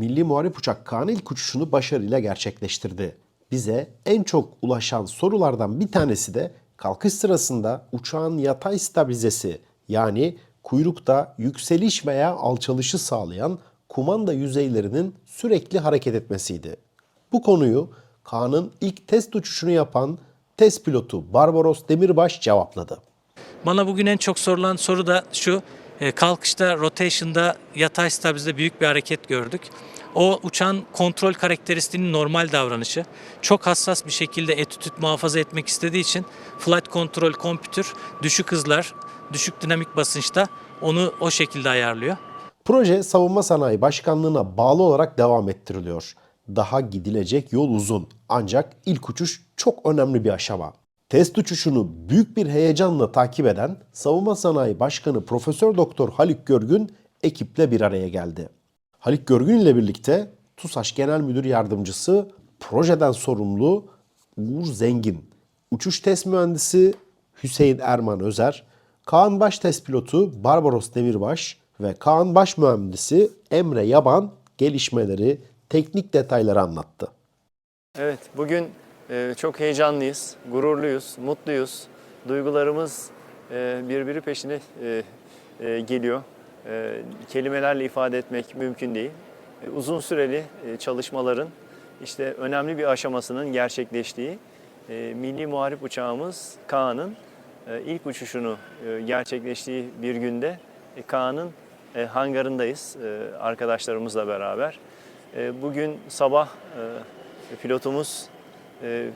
Milli Muharip Uçak Kaan ilk uçuşunu başarıyla gerçekleştirdi. Bize en çok ulaşan sorulardan bir tanesi de kalkış sırasında uçağın yatay stabilizesi yani kuyrukta yükseliş veya alçalışı sağlayan kumanda yüzeylerinin sürekli hareket etmesiydi. Bu konuyu Kaan'ın ilk test uçuşunu yapan test pilotu Barbaros Demirbaş cevapladı. Bana bugün en çok sorulan soru da şu. E, Kalkışta, rotation'da, yatay stabilizde büyük bir hareket gördük. O uçağın kontrol karakteristiğinin normal davranışı. Çok hassas bir şekilde etütüt muhafaza etmek istediği için flight control computer düşük hızlar, düşük dinamik basınçta onu o şekilde ayarlıyor. Proje Savunma Sanayi Başkanlığı'na bağlı olarak devam ettiriliyor. Daha gidilecek yol uzun ancak ilk uçuş çok önemli bir aşama. Test uçuşunu büyük bir heyecanla takip eden Savunma Sanayi Başkanı Profesör Doktor Haluk Görgün ekiple bir araya geldi. Haluk Görgün ile birlikte TUSAŞ Genel Müdür Yardımcısı, projeden sorumlu Uğur Zengin, uçuş test mühendisi Hüseyin Erman Özer, Kaan Baş test pilotu Barbaros Demirbaş ve Kaan Baş mühendisi Emre Yaban gelişmeleri, teknik detayları anlattı. Evet, bugün çok heyecanlıyız, gururluyuz, mutluyuz. Duygularımız e, birbiri peşine e, e, geliyor. Kelimelerle ifade etmek mümkün değil. Uzun süreli çalışmaların işte önemli bir aşamasının gerçekleştiği milli muharip uçağımız Kaan'ın ilk uçuşunu gerçekleştiği bir günde Kaan'ın hangarındayız arkadaşlarımızla beraber. Bugün sabah pilotumuz e,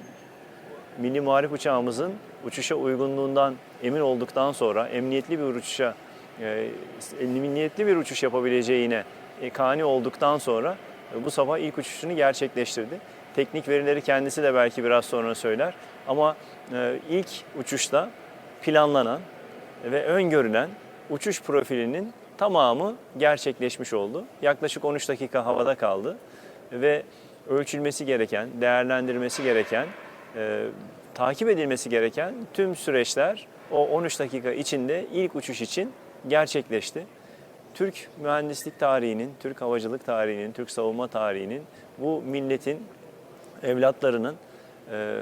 milli muharip uçağımızın uçuşa uygunluğundan emin olduktan sonra emniyetli bir uçuşa e, emniyetli bir uçuş yapabileceğine e, kani olduktan sonra e, bu sabah ilk uçuşunu gerçekleştirdi. Teknik verileri kendisi de belki biraz sonra söyler ama e, ilk uçuşta planlanan ve öngörülen uçuş profilinin tamamı gerçekleşmiş oldu. Yaklaşık 13 dakika havada kaldı ve ölçülmesi gereken, değerlendirmesi gereken, e, takip edilmesi gereken tüm süreçler o 13 dakika içinde ilk uçuş için gerçekleşti. Türk mühendislik tarihinin, Türk havacılık tarihinin, Türk savunma tarihinin bu milletin evlatlarının e,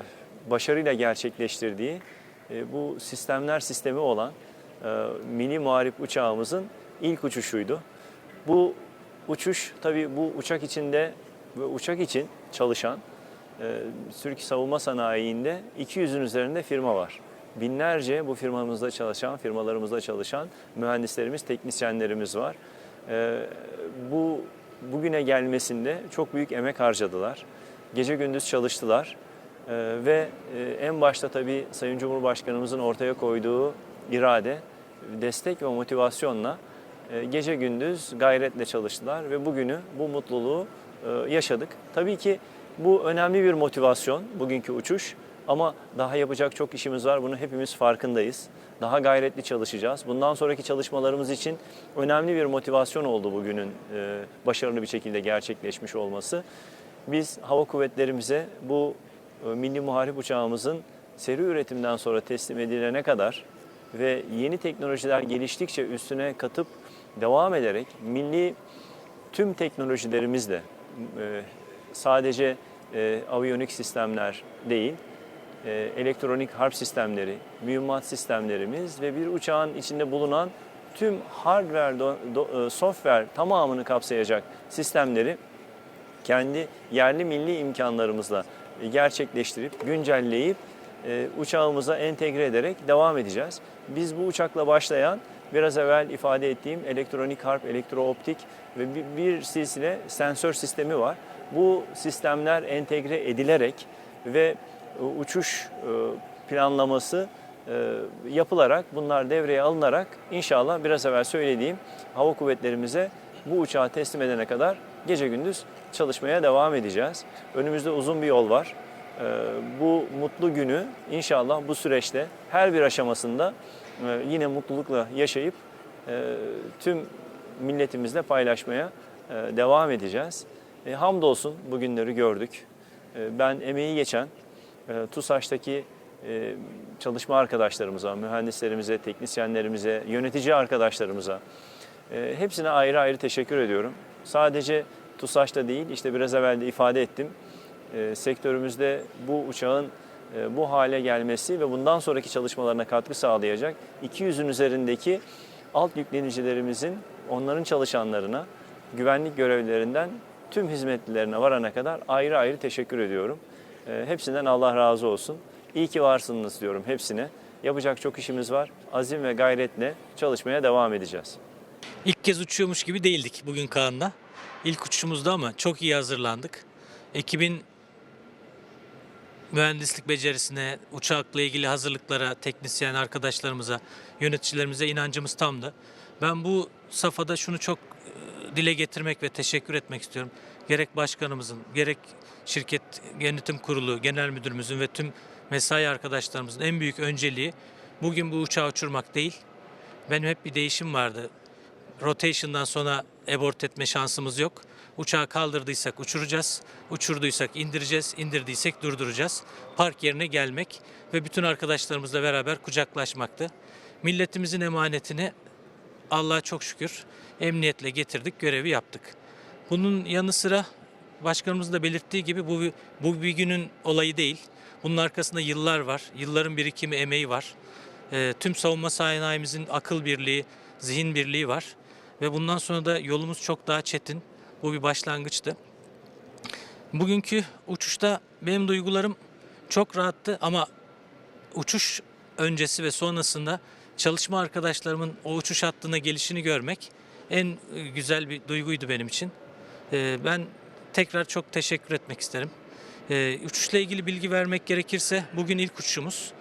başarıyla gerçekleştirdiği e, bu sistemler sistemi olan e, mini muharip uçağımızın ilk uçuşuydu. Bu uçuş tabii bu uçak içinde ve uçak için çalışan e, Türk savunma sanayinde 200'ün üzerinde firma var. Binlerce bu firmamızda çalışan, firmalarımızda çalışan mühendislerimiz, teknisyenlerimiz var. E, bu bugüne gelmesinde çok büyük emek harcadılar. Gece gündüz çalıştılar. E, ve e, en başta tabii Sayın Cumhurbaşkanımızın ortaya koyduğu irade, destek ve motivasyonla e, gece gündüz gayretle çalıştılar ve bugünü, bu mutluluğu yaşadık. Tabii ki bu önemli bir motivasyon, bugünkü uçuş. Ama daha yapacak çok işimiz var. Bunu hepimiz farkındayız. Daha gayretli çalışacağız. Bundan sonraki çalışmalarımız için önemli bir motivasyon oldu bugünün e, başarılı bir şekilde gerçekleşmiş olması. Biz hava kuvvetlerimize bu e, milli muharip uçağımızın seri üretimden sonra teslim edilene kadar ve yeni teknolojiler geliştikçe üstüne katıp devam ederek milli tüm teknolojilerimizle e, sadece e, aviyonik sistemler değil, e, elektronik harp sistemleri, mühimmat sistemlerimiz ve bir uçağın içinde bulunan tüm hardware, do, do, e, software tamamını kapsayacak sistemleri kendi yerli milli imkanlarımızla e, gerçekleştirip, güncelleyip e, uçağımıza entegre ederek devam edeceğiz. Biz bu uçakla başlayan biraz evvel ifade ettiğim elektronik harp, elektrooptik ve bir, silsile sensör sistemi var. Bu sistemler entegre edilerek ve e, uçuş e, planlaması e, yapılarak bunlar devreye alınarak inşallah biraz evvel söylediğim hava kuvvetlerimize bu uçağı teslim edene kadar gece gündüz çalışmaya devam edeceğiz. Önümüzde uzun bir yol var. Bu mutlu günü inşallah bu süreçte her bir aşamasında yine mutlulukla yaşayıp tüm milletimizle paylaşmaya devam edeceğiz. Hamdolsun bugünleri gördük. Ben emeği geçen e, TUSAŞ'taki e, çalışma arkadaşlarımıza, mühendislerimize, teknisyenlerimize, yönetici arkadaşlarımıza e, hepsine ayrı ayrı teşekkür ediyorum. Sadece TUSAŞ'ta değil, işte biraz evvel de ifade ettim. E, sektörümüzde bu uçağın e, bu hale gelmesi ve bundan sonraki çalışmalarına katkı sağlayacak 200'ün üzerindeki alt yüklenicilerimizin, onların çalışanlarına, güvenlik görevlilerinden tüm hizmetlilerine varana kadar ayrı ayrı teşekkür ediyorum. E, hepsinden Allah razı olsun. İyi ki varsınız diyorum hepsine. Yapacak çok işimiz var. Azim ve gayretle çalışmaya devam edeceğiz. İlk kez uçuyormuş gibi değildik bugün Kaan'la. İlk uçuşumuzda ama çok iyi hazırlandık. Ekibin mühendislik becerisine, uçakla ilgili hazırlıklara, teknisyen arkadaşlarımıza, yöneticilerimize inancımız tamdı. Ben bu safhada şunu çok e, dile getirmek ve teşekkür etmek istiyorum. Gerek başkanımızın, gerek şirket yönetim kurulu, genel müdürümüzün ve tüm mesai arkadaşlarımızın en büyük önceliği bugün bu uçağı uçurmak değil. Benim hep bir değişim vardı rotation'dan sonra abort etme şansımız yok. Uçağı kaldırdıysak uçuracağız, uçurduysak indireceğiz, indirdiysek durduracağız. Park yerine gelmek ve bütün arkadaşlarımızla beraber kucaklaşmaktı. Milletimizin emanetini Allah'a çok şükür emniyetle getirdik, görevi yaptık. Bunun yanı sıra başkanımızın da belirttiği gibi bu, bu bir günün olayı değil. Bunun arkasında yıllar var, yılların birikimi, emeği var. Ee, tüm savunma sanayimizin akıl birliği, zihin birliği var. Ve bundan sonra da yolumuz çok daha çetin. Bu bir başlangıçtı. Bugünkü uçuşta benim duygularım çok rahattı ama uçuş öncesi ve sonrasında çalışma arkadaşlarımın o uçuş hattına gelişini görmek en e, güzel bir duyguydu benim için. Ee, Ben tekrar çok teşekkür etmek isterim. Ee, Uçuşla ilgili bilgi vermek gerekirse bugün ilk uçuşumuz.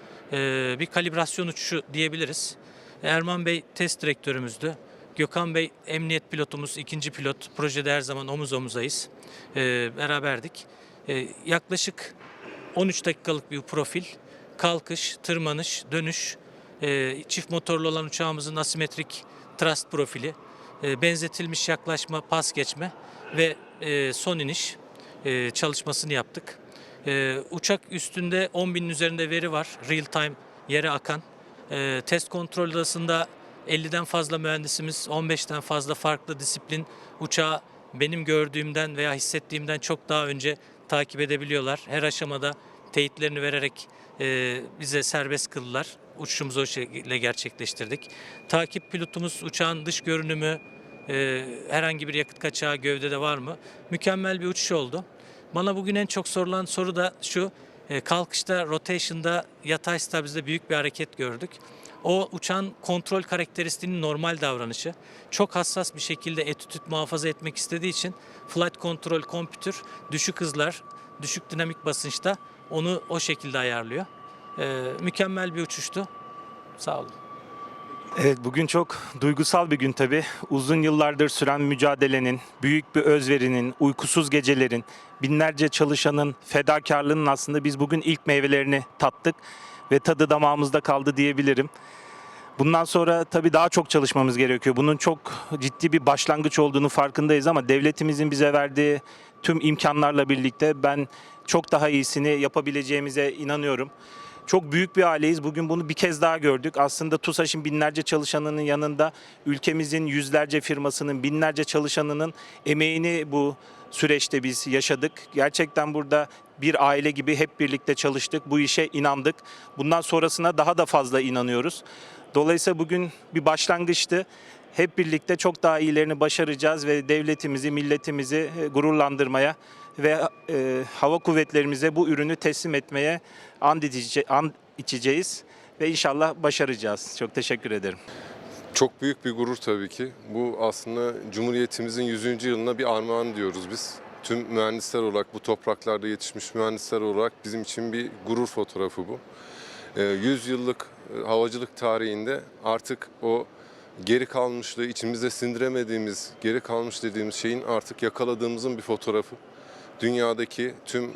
Bir kalibrasyon uçuşu diyebiliriz. Erman Bey test direktörümüzdü. Gökhan Bey emniyet pilotumuz, ikinci pilot. Projede her zaman omuz omuzayız. Ee, beraberdik. Ee, yaklaşık 13 dakikalık bir profil. Kalkış, tırmanış, dönüş, e, çift motorlu olan uçağımızın asimetrik thrust profili, e, benzetilmiş yaklaşma, pas geçme ve e, son iniş e, çalışmasını yaptık. E, uçak üstünde 10 binin üzerinde veri var. Real time yere akan. E, test kontrol odasında 50'den fazla mühendisimiz, 15'ten fazla farklı disiplin uçağı benim gördüğümden veya hissettiğimden çok daha önce takip edebiliyorlar. Her aşamada teyitlerini vererek e, bize serbest kıldılar. Uçuşumuzu o şekilde gerçekleştirdik. Takip pilotumuz uçağın dış görünümü, e, herhangi bir yakıt kaçağı gövdede var mı? Mükemmel bir uçuş oldu. Bana bugün en çok sorulan soru da şu. E, kalkışta, rotation'da, yatay stabilizde büyük bir hareket gördük. O uçağın kontrol karakteristiğinin normal davranışı. Çok hassas bir şekilde etütüt muhafaza etmek istediği için flight control computer düşük hızlar, düşük dinamik basınçta onu o şekilde ayarlıyor. E, mükemmel bir uçuştu. Sağ olun. Evet bugün çok duygusal bir gün tabii. Uzun yıllardır süren mücadelenin, büyük bir özverinin, uykusuz gecelerin, binlerce çalışanın fedakarlığının aslında biz bugün ilk meyvelerini tattık ve tadı damağımızda kaldı diyebilirim. Bundan sonra tabii daha çok çalışmamız gerekiyor. Bunun çok ciddi bir başlangıç olduğunu farkındayız ama devletimizin bize verdiği tüm imkanlarla birlikte ben çok daha iyisini yapabileceğimize inanıyorum. Çok büyük bir aileyiz. Bugün bunu bir kez daha gördük. Aslında TUSAŞ'ın binlerce çalışanının yanında ülkemizin yüzlerce firmasının, binlerce çalışanının emeğini bu süreçte biz yaşadık. Gerçekten burada bir aile gibi hep birlikte çalıştık. Bu işe inandık. Bundan sonrasına daha da fazla inanıyoruz. Dolayısıyla bugün bir başlangıçtı. Hep birlikte çok daha iyilerini başaracağız ve devletimizi, milletimizi e, gururlandırmaya ve e, hava kuvvetlerimize bu ürünü teslim etmeye and, içece- and içeceğiz ve inşallah başaracağız. Çok teşekkür ederim. Çok büyük bir gurur tabii ki. Bu aslında Cumhuriyetimizin 100. yılına bir armağan diyoruz biz. Tüm mühendisler olarak, bu topraklarda yetişmiş mühendisler olarak bizim için bir gurur fotoğrafı bu. Ee, 100 yıllık e, havacılık tarihinde artık o geri kalmışlığı, içimizde sindiremediğimiz, geri kalmış dediğimiz şeyin artık yakaladığımızın bir fotoğrafı. Dünyadaki tüm e,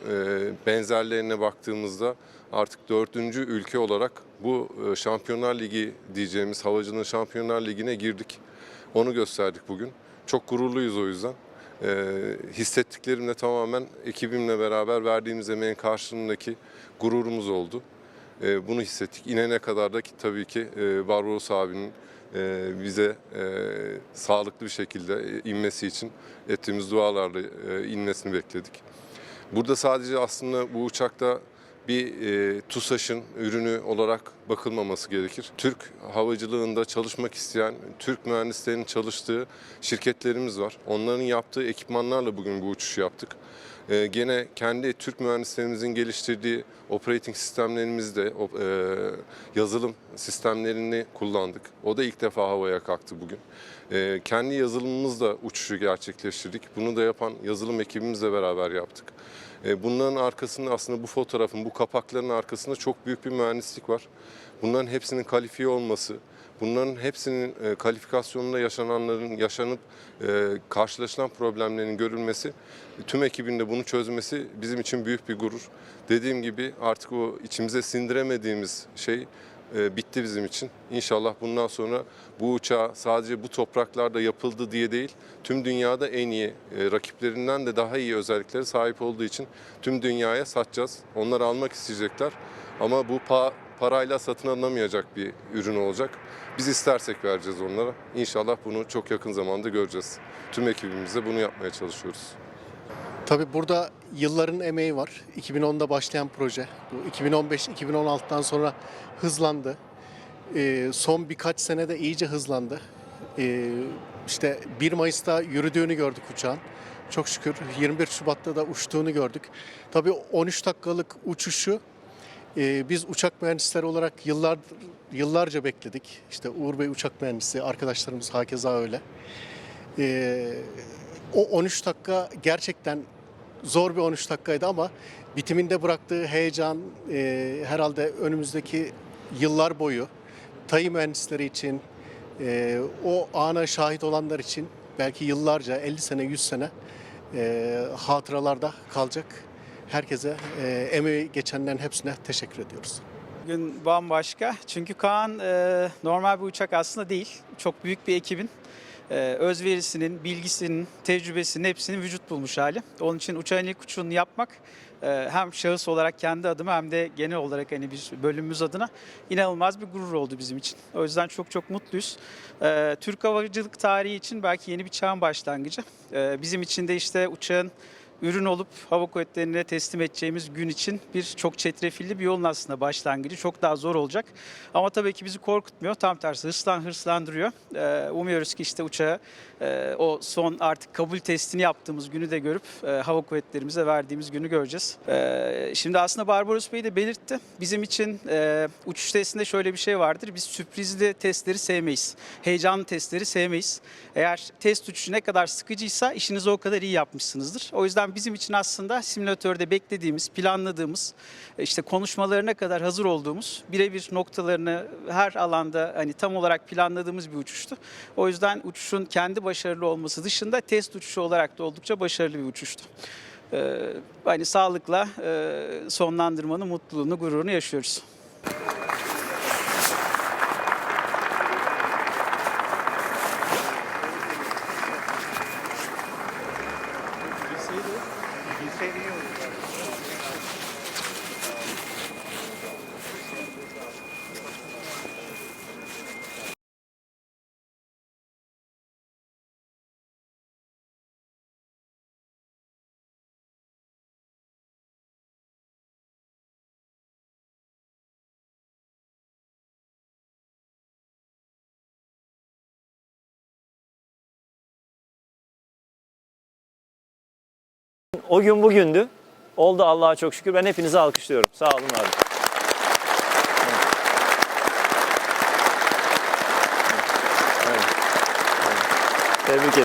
benzerlerine baktığımızda artık dördüncü ülke olarak bu e, Şampiyonlar Ligi diyeceğimiz havacılığın Şampiyonlar Ligi'ne girdik. Onu gösterdik bugün. Çok gururluyuz o yüzden. E, hissettiklerimle tamamen ekibimle beraber verdiğimiz emeğin karşılığındaki gururumuz oldu. E, bunu hissettik. İnene kadar da ki, tabii ki e, Barbaros abinin e, bize e, sağlıklı bir şekilde e, inmesi için ettiğimiz dualarla inmesini bekledik. Burada sadece aslında bu uçakta bir e, TUSAŞ'ın ürünü olarak bakılmaması gerekir. Türk havacılığında çalışmak isteyen, Türk mühendislerinin çalıştığı şirketlerimiz var. Onların yaptığı ekipmanlarla bugün bu uçuşu yaptık. E, gene kendi Türk mühendislerimizin geliştirdiği operating sistemlerimizde e, yazılım sistemlerini kullandık. O da ilk defa havaya kalktı bugün. E, kendi yazılımımızla uçuşu gerçekleştirdik. Bunu da yapan yazılım ekibimizle beraber yaptık. E, Bunların arkasında aslında bu fotoğrafın, bu kapakların arkasında çok büyük bir mühendislik var. Bunların hepsinin kalifiye olması, bunların hepsinin e, kalifikasyonunda yaşananların yaşanıp e, karşılaşılan problemlerin görülmesi, tüm ekibin de bunu çözmesi bizim için büyük bir gurur. Dediğim gibi artık o içimize sindiremediğimiz şey e, bitti bizim için. İnşallah bundan sonra bu uçağı sadece bu topraklarda yapıldı diye değil, tüm dünyada en iyi, e, rakiplerinden de daha iyi özelliklere sahip olduğu için tüm dünyaya satacağız. Onlar almak isteyecekler ama bu pa- parayla satın alınamayacak bir ürün olacak. Biz istersek vereceğiz onlara. İnşallah bunu çok yakın zamanda göreceğiz. Tüm ekibimizle bunu yapmaya çalışıyoruz. Tabii burada yılların emeği var. 2010'da başlayan proje. Bu 2015-2016'dan sonra hızlandı. Ee, son birkaç senede iyice hızlandı. Ee, işte 1 Mayıs'ta yürüdüğünü gördük uçağın. Çok şükür 21 Şubat'ta da uçtuğunu gördük. Tabii 13 dakikalık uçuşu e, biz uçak mühendisleri olarak yıllar yıllarca bekledik. İşte Uğur Bey uçak mühendisi, arkadaşlarımız hakeza öyle. Ee, o 13 dakika gerçekten zor bir 13 dakikaydı ama bitiminde bıraktığı heyecan e, herhalde önümüzdeki yıllar boyu TAI mühendisleri için, e, o ana şahit olanlar için belki yıllarca 50 sene 100 sene e, hatıralarda kalacak. Herkese e, emeği geçenlerin hepsine teşekkür ediyoruz. Bugün bambaşka. Çünkü Kaan e, normal bir uçak aslında değil. Çok büyük bir ekibin e, özverisinin, bilgisinin, tecrübesinin hepsinin vücut bulmuş hali. Onun için uçağın ilk uçuşunu yapmak e, hem şahıs olarak kendi adıma hem de genel olarak hani bir bölümümüz adına inanılmaz bir gurur oldu bizim için. O yüzden çok çok mutluyuz. E, Türk havacılık tarihi için belki yeni bir çağın başlangıcı. E, bizim için de işte uçağın ürün olup hava kuvvetlerine teslim edeceğimiz gün için bir çok çetrefilli bir yolun aslında başlangıcı. Çok daha zor olacak. Ama tabii ki bizi korkutmuyor. Tam tersi hırslan hırslandırıyor. Ee, umuyoruz ki işte uçağı e, o son artık kabul testini yaptığımız günü de görüp e, hava kuvvetlerimize verdiğimiz günü göreceğiz. Ee, şimdi aslında Barbaros Bey de belirtti. Bizim için e, uçuş testinde şöyle bir şey vardır. Biz sürprizli testleri sevmeyiz. Heyecanlı testleri sevmeyiz. Eğer test uçuşu ne kadar sıkıcıysa işinizi o kadar iyi yapmışsınızdır. O yüzden bizim için aslında simülatörde beklediğimiz, planladığımız, işte konuşmalarına kadar hazır olduğumuz, birebir noktalarını her alanda hani tam olarak planladığımız bir uçuştu. O yüzden uçuşun kendi başarılı olması dışında test uçuşu olarak da oldukça başarılı bir uçuştu. Ee, hani sağlıkla e, sonlandırmanın mutluluğunu, gururunu yaşıyoruz. O gün bugündü. Oldu Allah'a çok şükür. Ben hepinizi alkışlıyorum. Sağ olun abi. Tebrik ederim.